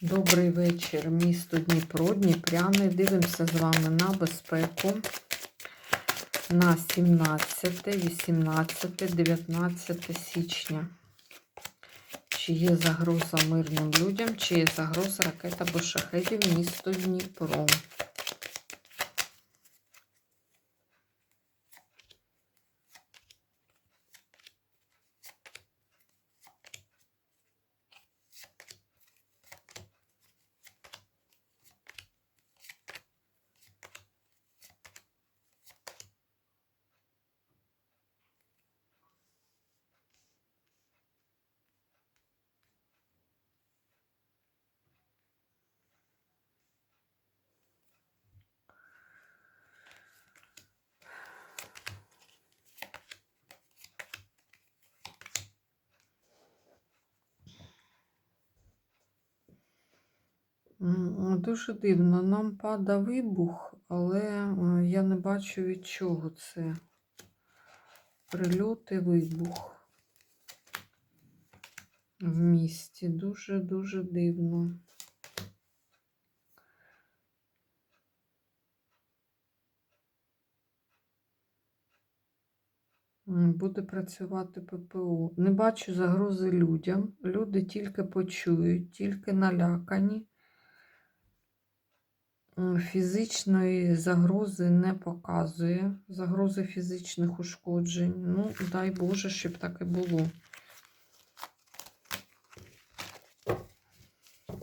Добрий вечір, місто Дніпро, Дніпряни. Дивимося з вами на безпеку на 17, 18, 19 січня. Чи є загроза мирним людям, чи є загроза ракет або шахетів місто Дніпро. Дуже дивно. Нам пада вибух, але е, я не бачу від чого це. Прильот і вибух в місті. Дуже-дуже дивно. Буде працювати ППО. Не бачу загрози людям. Люди тільки почують, тільки налякані. М, Фізичної загрози не показує. Загрози фізичних ушкоджень. Ну, дай Боже, щоб так і було.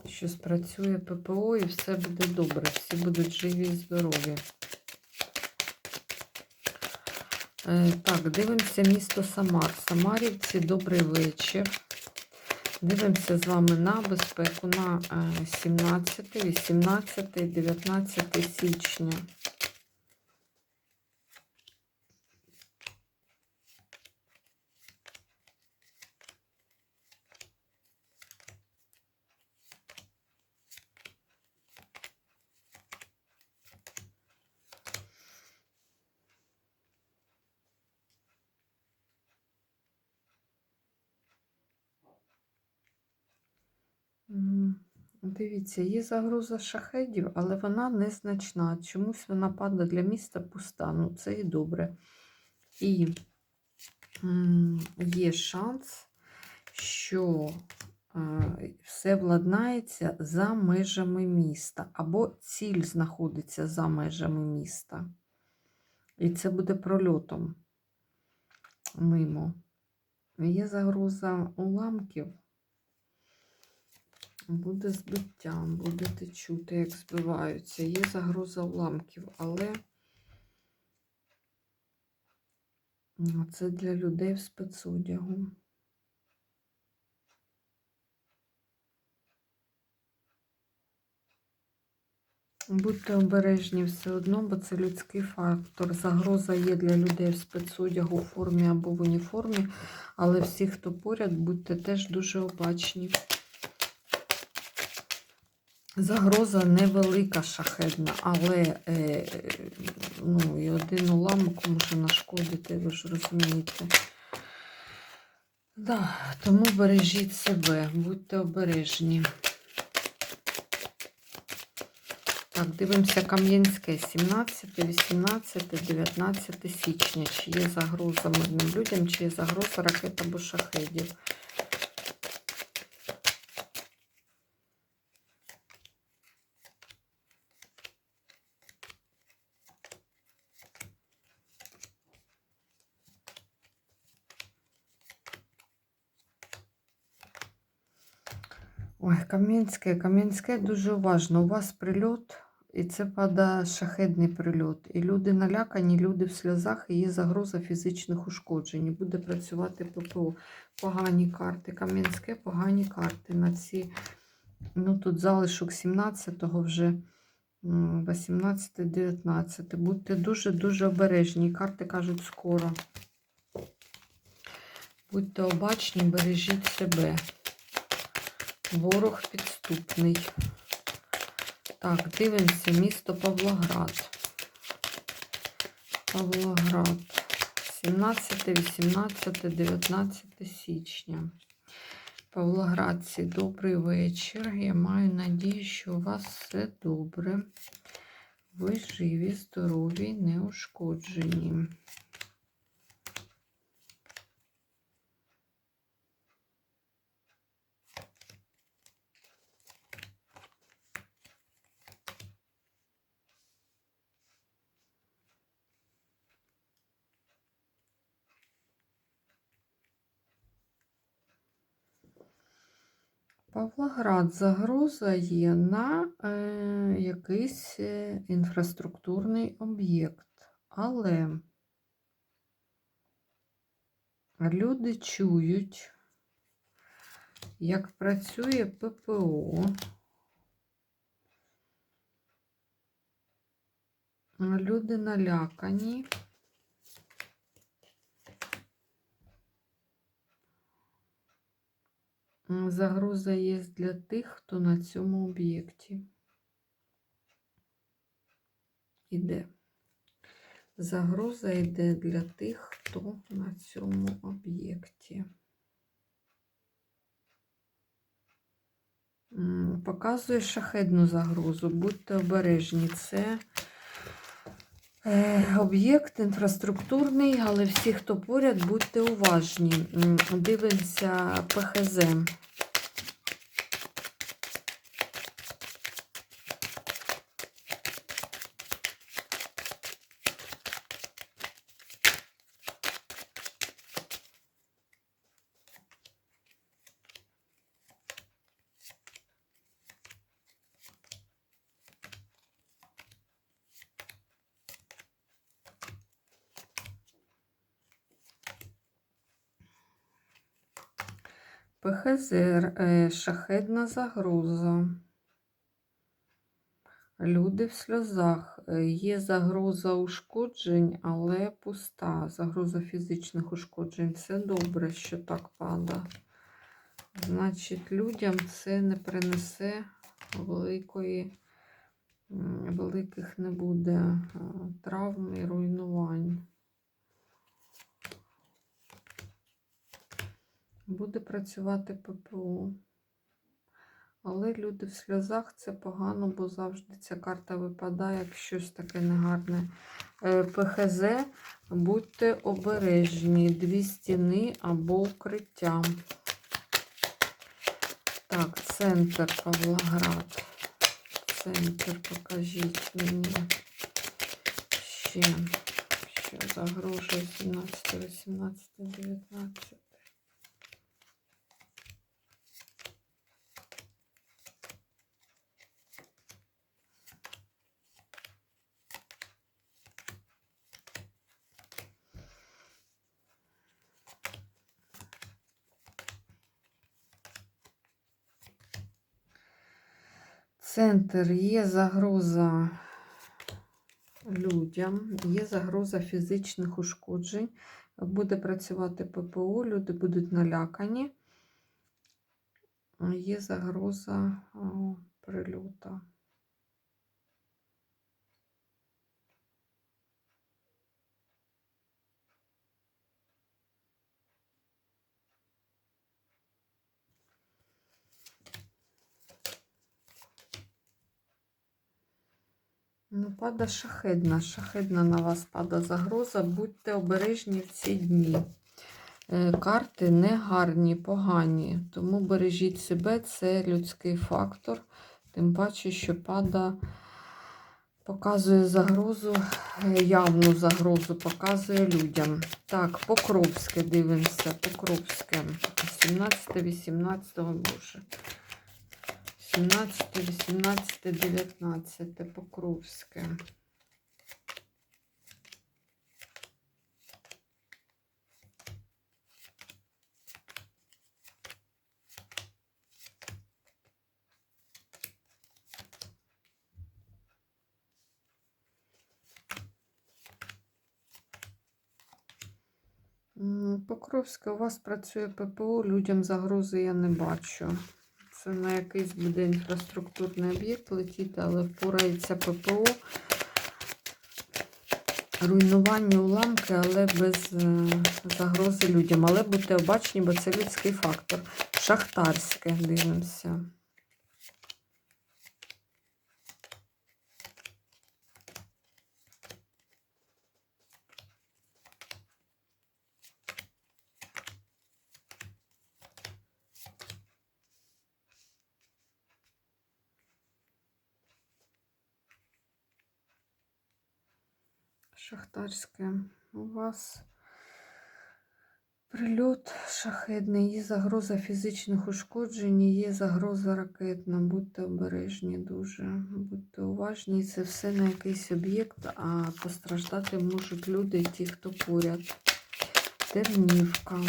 Що спрацює ППО і все буде добре. Всі будуть живі і здорові. Е, Так, дивимося місто Самар. Самарівці, добрий вечір. Дивимося з вами на безпеку на е, 17, 18, 19 січня. Дивіться, є загроза шахедів, але вона незначна. Чомусь вона падає для міста пуста. Ну, це і добре. І є шанс, що е, все владнається за межами міста, або ціль знаходиться за межами міста. І це буде прольотом мимо. Є загроза уламків. Буде збиття, будете чути, як збиваються. Є загроза уламків, але це для людей в спецодягу. Будьте обережні все одно, бо це людський фактор. Загроза є для людей в спецодягу в формі або в уніформі, але всі, хто поряд, будьте теж дуже обачні. Загроза невелика шахедна, але е, ну, і один уламок може нашкодити, ви ж розумієте. Да, тому бережіть себе, будьте обережні. Так, дивимося Кам'янське 17, 18, 19 січня. Чи є загроза мирним людям, чи є загроза ракет або шахедів. Ой, Кам'янське, Кам'янське дуже уважно. У вас прильот, і це падає шахедний прильот. І люди налякані, люди в сльозах, і є загроза фізичних ушкоджень. І Буде працювати ППО. Погані карти. Кам'янське, погані карти. На ці, ну тут залишок 17-го вже. 18-19. Будьте дуже-дуже обережні. Карти кажуть скоро. Будьте обачні, бережіть себе. Ворог підступний. Так, дивимося місто Павлоград. Павлоград. 17, 18, 19 січня. Павлоградці, добрий вечір. Я маю надію, що у вас все добре. Ви живі, здорові, неушкоджені. Павлоград загроза є на е, якийсь е, інфраструктурний об'єкт, але люди чують, як працює ППО. Люди налякані. Загроза є для тих, хто на цьому об'єкті. Іде. Загроза йде для тих, хто на цьому об'єкті. Показує шахедну загрозу. Будьте обережні. Це об'єкт інфраструктурний, але всі, хто поряд, будьте уважні. Дивимося ПХЗ. ПХЗ е, шахедна загроза. Люди в сльозах. Е, Є загроза ушкоджень, але пуста. Загроза фізичних ушкоджень. Це добре, що так пада. Значить, людям це не принесе великої, великих не буде е, травм і руйнувань. Буде працювати ППО. Але люди в сльозах це погано, бо завжди ця карта випадає як щось таке негарне. Е, ПХЗ, будьте обережні, дві стіни або укриття. Так, центр Павлоград. Центр покажіть мені. Ще, що загрожує 17, 18, 19. Центр є загроза людям, є загроза фізичних ушкоджень. Буде працювати ППО, люди будуть налякані. Є загроза прильота. Ну, пада шахедна. Шахедна на вас пада загроза. Будьте обережні в ці дні. Е, Карти не гарні, погані. Тому бережіть себе, це людський фактор. Тим паче, що пада показує загрозу, е, явну загрозу показує людям. Так, Покровське дивимося. Покровське. 17, 18, боже. 17, 18, 19 Покровське. Покровське, у вас працює ППО, людям загрози я не бачу. Це на якийсь буде інфраструктурний об'єкт летіти, але впорається ППО. Руйнування уламки, але без е, загрози людям. Але будьте обачні, бо це людський фактор. Шахтарське дивимося. Шахтарське. У вас прильот шахедний, є загроза фізичних ушкоджень, є загроза ракетна. Будьте обережні дуже, будьте уважні. Це все на якийсь об'єкт, а постраждати можуть люди ті, хто поряд. Тернівка.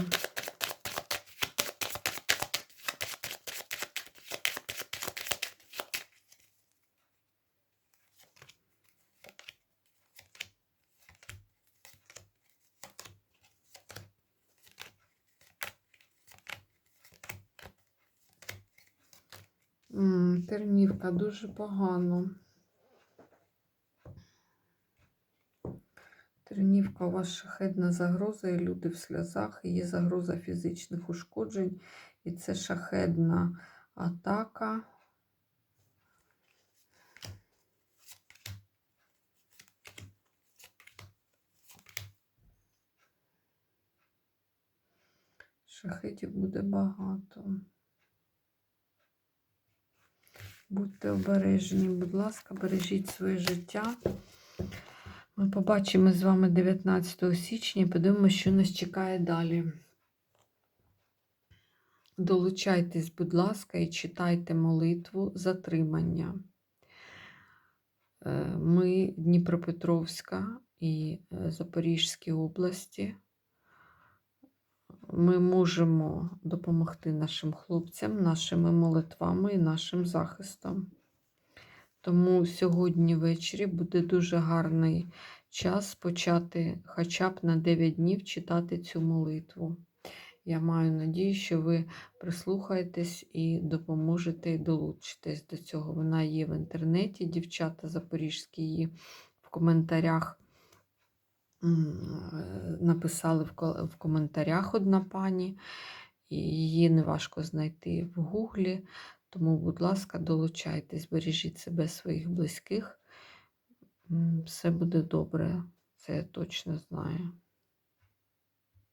Тернівка дуже погано. Тернівка, у вас шахедна загроза, і люди в сльозах, і є загроза фізичних ушкоджень, і це шахедна атака. Шахетів буде багато. Будьте обережні, будь ласка, бережіть своє життя. Ми побачимо з вами 19 січня і подивимося, що нас чекає далі. Долучайтесь, будь ласка, і читайте молитву затримання. Е, Ми Дніпропетровська і е, Запорізькі області. Ми можемо допомогти нашим хлопцям, нашими молитвами і нашим захистом. Тому сьогодні ввечері буде дуже гарний час почати хоча б на 9 днів читати цю молитву. Я маю надію, що ви прислухаєтесь і допоможете і долучитесь до цього. Вона є в інтернеті, дівчата запорізькі її в коментарях написали в коментарях одна пані, і її неважко знайти в гуглі. Тому, будь ласка, долучайтесь, бережіть себе, своїх близьких. Все буде добре, це я точно знаю.